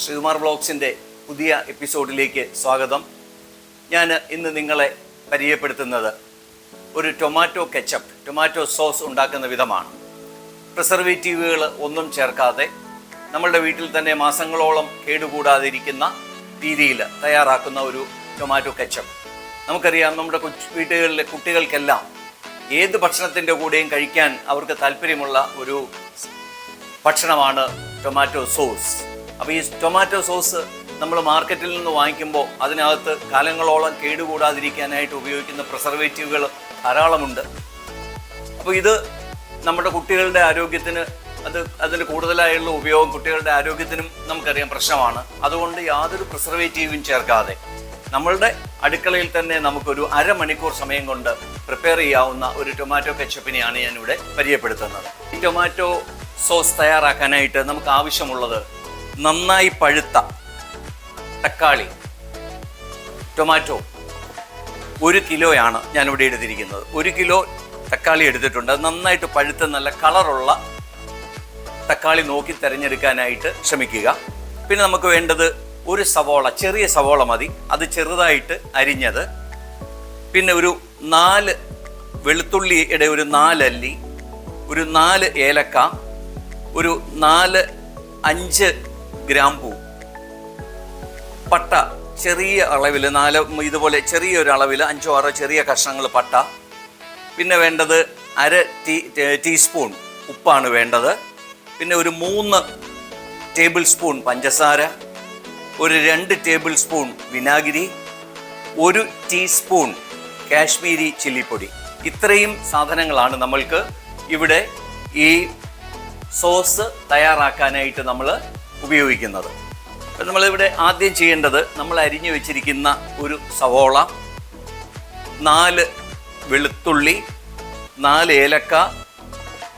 ശ്രീകുമാർ ബ്ലോഗ്സിന്റെ പുതിയ എപ്പിസോഡിലേക്ക് സ്വാഗതം. ഞാൻ ഇന്ന് നിങ്ങളെ പരിചയപ്പെടുത്തുന്നത് ഒരു ടൊമാറ്റോ കെച്ചപ്പ് ടൊമാറ്റോ സോസ് ഉണ്ടാക്കുന്ന വിധമാണ്. പ്രിസർവേറ്റീവുകൾ ഒന്നും ചേർക്കാതെ നമ്മളുടെ വീട്ടിൽ തന്നെ മാസങ്ങളോളം കേടുകൂടാതിരിക്കുന്ന രീതിയിൽ തയ്യാറാക്കുന്ന ഒരു ടൊമാറ്റോ കെച്ചപ്പ്. നമുക്കറിയാം നമ്മുടെ കൊച്ചു വീട്ടുകളിലെ കുട്ടികൾക്കെല്ലാം ഏത് ഭക്ഷണത്തിന്റെ കൂടെയും കഴിക്കാൻ അവർക്ക് താല്പര്യമുള്ള ഒരു ഭക്ഷണമാണ് ടൊമാറ്റോ സോസ്. അപ്പോൾ ഈ ടൊമാറ്റോ സോസ് നമ്മൾ മാർക്കറ്റിൽ നിന്ന് വാങ്ങിക്കുമ്പോൾ അതിനകത്ത് കാലങ്ങളോളം കേടുകൂടാതിരിക്കാനായിട്ട് ഉപയോഗിക്കുന്ന പ്രിസർവേറ്റീവുകൾ ധാരാളമുണ്ട്. അപ്പോൾ ഇത് നമ്മുടെ കുട്ടികളുടെ ആരോഗ്യത്തിന് അത് അതിന് കൂടുതലായുള്ള ഉപയോഗം കുട്ടികളുടെ ആരോഗ്യത്തിനും നമുക്കറിയാം പ്രശ്നമാണ്. അതുകൊണ്ട് യാതൊരു പ്രിസർവേറ്റീവും ചേർക്കാതെ നമ്മളുടെ അടുക്കളയിൽ തന്നെ നമുക്കൊരു അരമണിക്കൂർ സമയം കൊണ്ട് പ്രിപ്പയർ ചെയ്യാവുന്ന ഒരു ടൊമാറ്റോ കെച്ചപ്പിനെയാണ് ഞാനിവിടെ പരിചയപ്പെടുത്തുന്നത്. ഈ ടൊമാറ്റോ സോസ് തയ്യാറാക്കാനായിട്ട് നമുക്ക് ആവശ്യമുള്ളത് നന്നായി പഴുത്ത തക്കാളി ടൊമാറ്റോ ഒരു കിലോയാണ് ഞാനിവിടെ എടുത്തിരിക്കുന്നത്. ഒരു കിലോ തക്കാളി എടുത്തിട്ടുണ്ട്. അത് നന്നായിട്ട് പഴുത്ത നല്ല കളറുള്ള തക്കാളി നോക്കി തിരഞ്ഞെടുക്കാനായിട്ട് ശ്രമിക്കുക. പിന്നെ നമുക്ക് വേണ്ടത് ഒരു സവോള ചെറിയ സവോള മതി. അത് ചെറുതായിട്ട് അരിഞ്ഞത്. പിന്നെ ഒരു നാല് വെളുത്തുള്ളിയുടെ ഒരു നാലല്ലി ഒരു നാല് ഏലക്ക ഒരു നാല് അഞ്ച് ഗ്രാമ്പൂ പട്ട ചെറിയ അളവിൽ നാല് ഇതുപോലെ ചെറിയൊരു അളവിൽ അഞ്ചോ ആറോ ചെറിയ കഷ്ണങ്ങൾ പട്ട. പിന്നെ വേണ്ടത് അര ടീ ടീസ്പൂൺ ഉപ്പാണ് വേണ്ടത്. പിന്നെ ഒരു മൂന്ന് ടേബിൾ സ്പൂൺ പഞ്ചസാര ഒരു രണ്ട് ടേബിൾ സ്പൂൺ വിനാഗിരി ഒരു ടീസ്പൂൺ കാശ്മീരി ചില്ലിപ്പൊടി. ഇത്രയും സാധനങ്ങളാണ് നമ്മൾക്ക് ഇവിടെ ഈ സോസ് തയ്യാറാക്കാനായിട്ട് നമ്മൾ ഉപയോഗിക്കുന്നത്. അപ്പം നമ്മളിവിടെ ആദ്യം ചെയ്യേണ്ടത് നമ്മൾ അരിഞ്ഞു വെച്ചിരിക്കുന്ന ഒരു സവോള നാല് വെളുത്തുള്ളി നാല് ഏലക്ക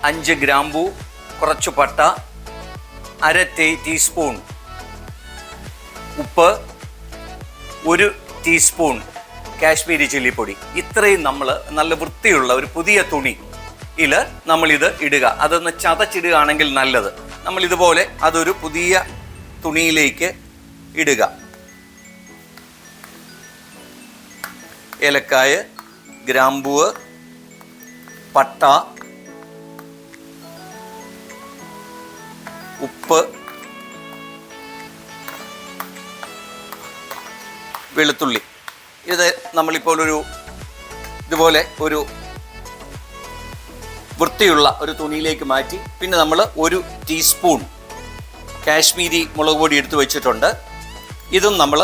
അഞ്ച് ഗ്രാമ്പു കുറച്ച് പട്ട അര ടീ ടീസ്പൂൺ ഉപ്പ് ഒരു ടീസ്പൂൺ കാശ്മീരി ചില്ലിപ്പൊടി. ഇത്രയും നമ്മൾ നല്ല വൃത്തിയുള്ള ഒരു പുതിയ തുണിയിൽ നമ്മളിത് ഇടുക. അതൊന്ന് ചതച്ചിടുകയാണെങ്കിൽ നല്ലത്. നമ്മൾ ഇതുപോലെ അതൊരു പുതിയ തുണിയിലേക്ക് ഇടുക. ഏലക്കായ ഗ്രാമ്പൂവ് പട്ട ഉപ്പ് വെളുത്തുള്ളി. ഇത് നമ്മളിപ്പോൾ ഒരു ഇതുപോലെ ഒരു വൃത്തിയുള്ള ഒരു തുണിയിലേക്ക് മാറ്റി പിന്നെ നമ്മൾ ഒരു ടീസ്പൂൺ കാശ്മീരി മുളക് പൊടി എടുത്ത് വെച്ചിട്ടുണ്ട്. ഇതും നമ്മൾ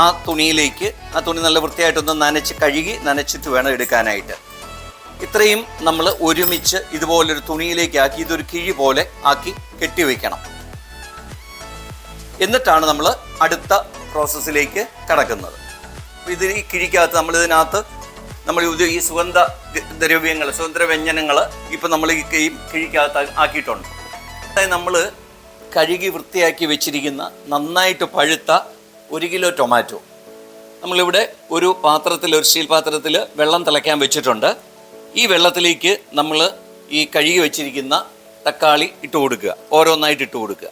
ആ തുണിയിലേക്ക് ആ തുണി നല്ല വൃത്തിയായിട്ടൊന്ന് നനച്ച് കഴുകി നനച്ചിട്ട് വേണം എടുക്കാനായിട്ട്. ഇത്രയും നമ്മൾ ഒരുമിച്ച് ഇതുപോലൊരു തുണിയിലേക്ക് ആക്കി ഇതൊരു കിഴി പോലെ ആക്കി കെട്ടിവെക്കണം എന്നിട്ടാണ് നമ്മൾ അടുത്ത പ്രോസസ്സിലേക്ക് കടക്കുന്നത്. ഇത് ഈ കിഴിക്കകത്ത് നമ്മൾ ഇതിനകത്ത് നമ്മൾ ഈ സുഗന്ധ ദ്രവ്യങ്ങൾ സുഗന്ധ വ്യഞ്ജനങ്ങൾ ഇപ്പം നമ്മൾ ഈ കിഴിക്കകത്ത് ആക്കിയിട്ടുണ്ട്. അതായത് നമ്മൾ കഴുകി വൃത്തിയാക്കി വെച്ചിരിക്കുന്ന നന്നായിട്ട് പഴുത്ത ഒരു കിലോ ടൊമാറ്റോ. നമ്മളിവിടെ ഒരു പാത്രത്തിൽ ഒരു സ്റ്റീൽ പാത്രത്തിൽ വെള്ളം തിളയ്ക്കാൻ വെച്ചിട്ടുണ്ട്. ഈ വെള്ളത്തിലേക്ക് നമ്മൾ ഈ കഴുകി വെച്ചിരിക്കുന്ന തക്കാളി ഇട്ട് കൊടുക്കുക. ഓരോന്നായിട്ട് ഇട്ട് കൊടുക്കുക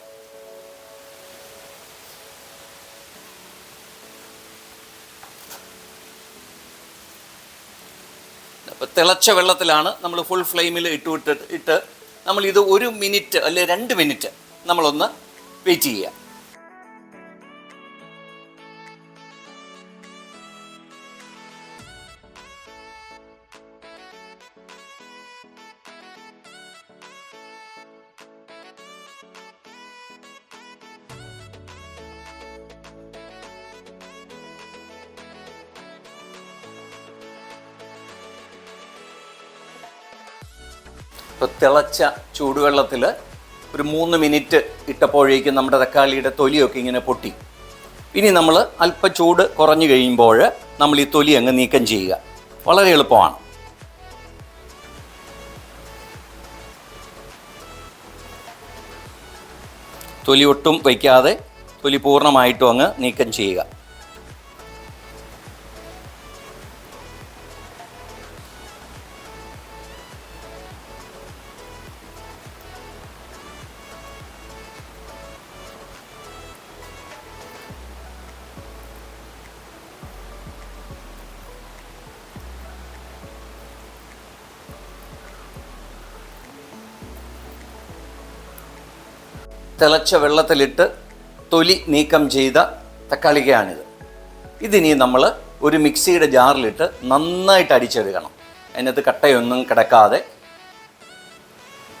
അപ്പോൾ തിളച്ച വെള്ളത്തിലാണ് നമ്മൾ ഫുൾ ഫ്ലെയിമിൽ ഇട്ട് വിട്ട് ഇട്ട് നമ്മൾ ഇത് ഒരു മിനിറ്റ് അല്ലെ രണ്ട് മിനിറ്റ് നമ്മളൊന്ന് വെയിറ്റ് ചെയ്യുക. ഇപ്പോൾ തിളച്ച ചൂടുവെള്ളത്തിൽ ഒരു മൂന്ന് മിനിറ്റ് ഇട്ടപ്പോഴേക്കും നമ്മുടെ തക്കാളിയുടെ തൊലിയൊക്കെ ഇങ്ങനെ പൊട്ടി. ഇനി നമ്മൾ അല്പം ചൂട് കുറഞ്ഞു കഴിയുമ്പോൾ നമ്മൾ ഈ തൊലി അങ്ങ് നീക്കം ചെയ്യുക. വളരെ എളുപ്പമാണ്. തൊലി ഒട്ടും വയ്ക്കാതെ തൊലി പൂർണമായിട്ടും അങ്ങ് നീക്കം ചെയ്യുക. തിളച്ച വെള്ളത്തിലിട്ട് തൊലി നീക്കം ചെയ്ത തക്കാളിക്കയാണിത് ഇതിനി നമ്മൾ ഒരു മിക്സിയുടെ ജാറിലിട്ട് നന്നായിട്ട് അടിച്ചെടുക്കണം. അതിനകത്ത് കട്ടയൊന്നും കിടക്കാതെ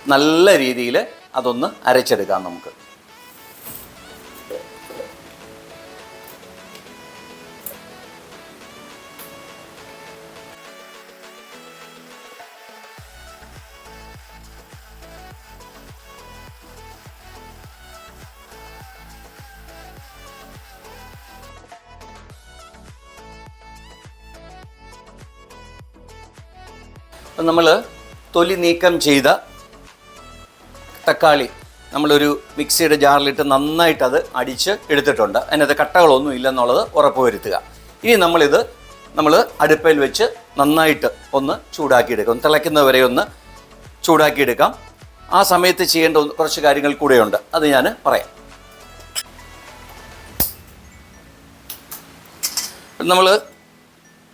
നല്ല രീതിയിൽ അതൊന്ന് അരച്ചെടുക്കാം നമുക്ക്. നമ്മൾ തൊലി നീക്കം ചെയ്ത തക്കാളി നമ്മളൊരു മിക്സിയുടെ ജാറിലിട്ട് നന്നായിട്ട് അത് അടിച്ച് എടുത്തിട്ടുണ്ട്. അതിനകത്ത് കട്ടകളൊന്നും ഇല്ലെന്നുള്ളത് ഉറപ്പുവരുത്തുക. ഇനി നമ്മളിത് നമ്മൾ അടുപ്പയിൽ വെച്ച് നന്നായിട്ട് ഒന്ന് ചൂടാക്കിയെടുക്കും. തിളയ്ക്കുന്നവരെ ഒന്ന് ചൂടാക്കിയെടുക്കാം. ആ സമയത്ത് ചെയ്യേണ്ട കുറച്ച് കാര്യങ്ങൾ കൂടെയുണ്ട്. അത് ഞാൻ പറയാം. നമ്മൾ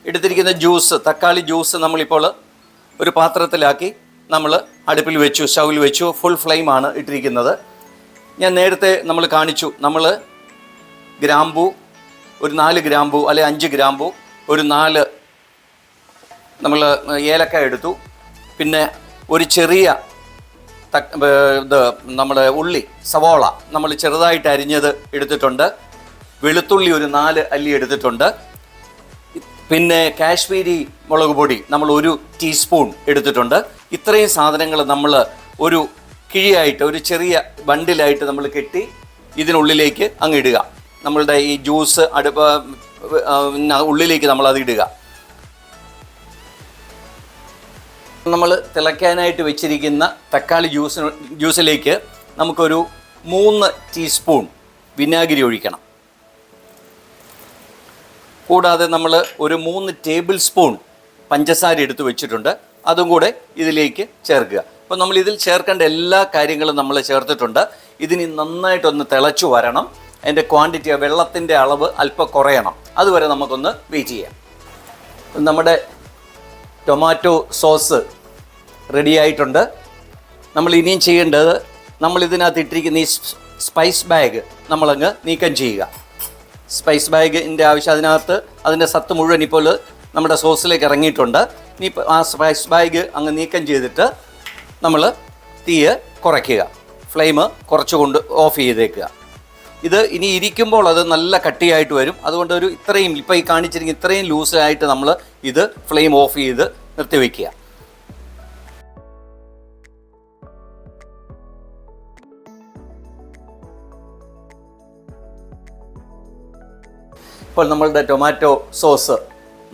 എടുത്തിരിക്കുന്ന ജ്യൂസ് തക്കാളി ജ്യൂസ് നമ്മളിപ്പോൾ ഒരു പാത്രത്തിലാക്കി നമ്മൾ അടുപ്പിൽ വെച്ചു സ്റ്റൗവിൽ വെച്ചു ഫുൾ ഫ്ലെയിം ആണ് ഇട്ടിരിക്കുന്നത്. ഞാൻ നേരത്തെ നമ്മൾ കാണിച്ചു നമ്മൾ ഗ്രാമ്പു ഒരു നാല് ഗ്രാമ്പു അല്ലെ അഞ്ച് ഗ്രാമ്പു ഒരു നാല് നമ്മൾ ഏലക്ക എടുത്തു. പിന്നെ ഒരു ചെറിയ ഇത് നമ്മുടെ ഉള്ളി സവോള നമ്മൾ ചെറുതായിട്ട് അരിഞ്ഞത് എടുത്തിട്ടുണ്ട്. വെളുത്തുള്ളി ഒരു നാല് അല്ലി എടുത്തിട്ടുണ്ട്. പിന്നെ കാശ്മീരി മുളക് പൊടി നമ്മൾ ഒരു ടീസ്പൂൺ എടുത്തിട്ടുണ്ട്. ഇത്രയും സാധനങ്ങൾ നമ്മൾ ഒരു കിഴിയായിട്ട് ഒരു ചെറിയ ബണ്ടിലായിട്ട് നമ്മൾ കെട്ടി ഇതിനുള്ളിലേക്ക് അങ്ങ് ഇടുക. നമ്മളുടെ ഈ ജ്യൂസ് അടുപ്പ ഉള്ളിലേക്ക് നമ്മൾ അത് ഇടുക. നമ്മൾ തിളയ്ക്കാനായിട്ട് വെച്ചിരിക്കുന്ന തക്കാളി ജ്യൂസിന് ജ്യൂസിലേക്ക് നമുക്കൊരു മൂന്ന് ടീസ്പൂൺ വിനാഗിരി ഒഴിക്കണം. കൂടാതെ നമ്മൾ ഒരു മൂന്ന് ടേബിൾ സ്പൂൺ പഞ്ചസാര എടുത്ത് വെച്ചിട്ടുണ്ട്. അതും കൂടെ ഇതിലേക്ക് ചേർക്കുക. അപ്പോൾ നമ്മൾ ഇതിൽ ചേർക്കേണ്ട എല്ലാ കാര്യങ്ങളും നമ്മൾ ചേർത്തിട്ടുണ്ട്. ഇതിനി നന്നായിട്ടൊന്ന് തിളച്ചു വരണം. അതിന്റെ ക്വാണ്ടിറ്റി വെള്ളത്തിന്റെ അളവ് അല്പം കുറയണം. അതുവരെ നമുക്കൊന്ന് വെയിറ്റ് ചെയ്യാം. നമ്മുടെ ടൊമാറ്റോ സോസ് റെഡി ആയിട്ടുണ്ട്. നമ്മൾ ഇനിയും ചെയ്യേണ്ടത് നമ്മൾ ഇതിനകത്ത് ഇട്ടിരിക്കുന്ന ഈ സ്പൈസ് ബാഗ് നമ്മളങ്ങ് നീക്കം ചെയ്യുക. സ്പൈസ് ബാഗിന്റെ ആവശ്യം അതിനകത്ത് അതിന്റെ സത്ത് മുഴുവൻ ഇപ്പോൾ നമ്മുടെ സോസിലേക്ക് ഇറങ്ങിയിട്ടുണ്ട്. ഇനി ആ സ്പൈസ് ബാഗ് അങ്ങ് നീക്കം ചെയ്തിട്ട് നമ്മൾ തീയ് കുറയ്ക്കുക. ഫ്ലെയിം കുറച്ചുകൊണ്ട് ഓഫ് ചെയ്തേക്കുക. ഇത് ഇനി ഇരിക്കുമ്പോൾ അത് നല്ല കട്ടിയായിട്ട് വരും. അതുകൊണ്ട് ഒരു ഇത്രയും ഇപ്പോൾ ഈ കാണിച്ചിരിക്കുന്ന ഇത്രയും ലൂസായിട്ട് നമ്മൾ ഇത് ഫ്ലെയിം ഓഫ് ചെയ്ത് നിർത്തിവെക്കുക ഇപ്പോൾ നമ്മളുടെ ടൊമാറ്റോ സോസ്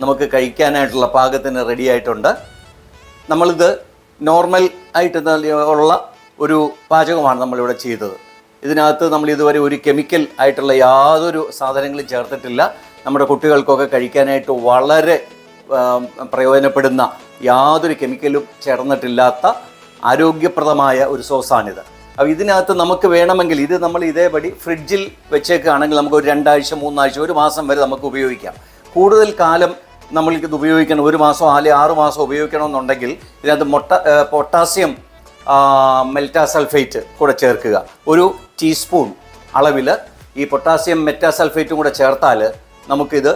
നമുക്ക് കഴിക്കാനായിട്ടുള്ള പാകത്തിന് റെഡി ആയിട്ടുണ്ട്. നമ്മളിത് നോർമൽ ആയിട്ട് ഉള്ള ഒരു പാചകമാണ് നമ്മളിവിടെ ചെയ്തത്. ഇതിനകത്ത് നമ്മൾ ഇതുവരെ ഒരു കെമിക്കൽ ആയിട്ടുള്ള യാതൊരു സാധനങ്ങളും ചേർത്തിട്ടില്ല. നമ്മുടെ കുട്ടികൾക്കൊക്കെ കഴിക്കാനായിട്ട് വളരെ പ്രയോജനപ്പെടുന്ന യാതൊരു കെമിക്കലും ചേർന്നിട്ടില്ലാത്ത ആരോഗ്യപ്രദമായ ഒരു സോസാണിത് അപ്പോൾ ഇതിനകത്ത് നമുക്ക് വേണമെങ്കിൽ ഇത് നമ്മൾ ഇതേപടി ഫ്രിഡ്ജിൽ വെച്ചേക്കുകയാണെങ്കിൽ നമുക്ക് ഒരു രണ്ടാഴ്ച മൂന്നാഴ്ച ഒരു മാസം വരെ നമുക്ക് ഉപയോഗിക്കാം. കൂടുതൽ കാലം നമ്മൾക്ക് ഉപയോഗിക്കണം. ഒരു മാസം അല്ലെങ്കിൽ ആറ് മാസം ഉപയോഗിക്കണമെന്നുണ്ടെങ്കിൽ ഇതിനകത്ത് മൊട്ട പൊട്ടാസ്യം മെൽറ്റാസൾഫേറ്റ് കൂടെ ചേർക്കുക. ഒരു ടീസ്പൂൺ അളവിൽ ഈ പൊട്ടാസ്യം മെറ്റാസൾഫേറ്റും കൂടെ ചേർത്താൽ നമുക്കിത്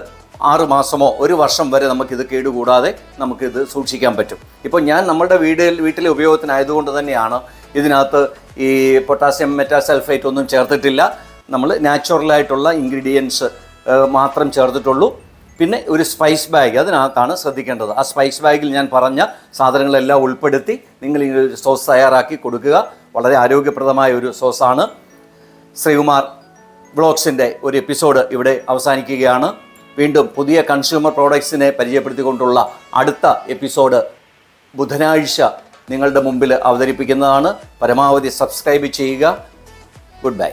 ആറ് മാസമോ ഒരു വർഷം വരെ നമുക്കിത് കേടുകൂടാതെ നമുക്കിത് സൂക്ഷിക്കാൻ പറ്റും. ഇപ്പോൾ ഞാൻ നമ്മുടെ വീടിൽ വീട്ടിലെ ഉപയോഗത്തിനായതുകൊണ്ട് തന്നെയാണ് ഇതിനകത്ത് ഈ പൊട്ടാസ്യം മെറ്റാസൾഫേറ്റ് ഒന്നും ചേർത്തിട്ടില്ല. നമ്മൾ നാച്ചുറലായിട്ടുള്ള ഇൻഗ്രീഡിയൻസ് മാത്രം ചേർത്തിട്ടുള്ളൂ. പിന്നെ ഒരു സ്പൈസ് ബാഗ് അതിനകത്താണ് ശ്രദ്ധിക്കേണ്ടത്. ആ സ്പൈസ് ബാഗിൽ ഞാൻ പറഞ്ഞ സാധനങ്ങളെല്ലാം ഉൾപ്പെടുത്തി നിങ്ങൾ ഈ സോസ് തയ്യാറാക്കി കൊടുക്കുക. വളരെ ആരോഗ്യപ്രദമായ ഒരു സോസാണ് ശ്രീകുമാർ ബ്ലോഗ്സിന്റെ ഒരു എപ്പിസോഡ് ഇവിടെ അവസാനിക്കുകയാണ്. വീണ്ടും പുതിയ കൺസ്യൂമർ പ്രോഡക്ട്സിനെ പരിചയപ്പെടുത്തിക്കൊണ്ടുള്ള അടുത്ത എപ്പിസോഡ് ബുധനാഴ്ച നിങ്ങളുടെ മുമ്പിൽ അവതരിപ്പിക്കുന്നതാണ്. പരമാവധി സബ്സ്ക്രൈബ് ചെയ്യുക. Good bye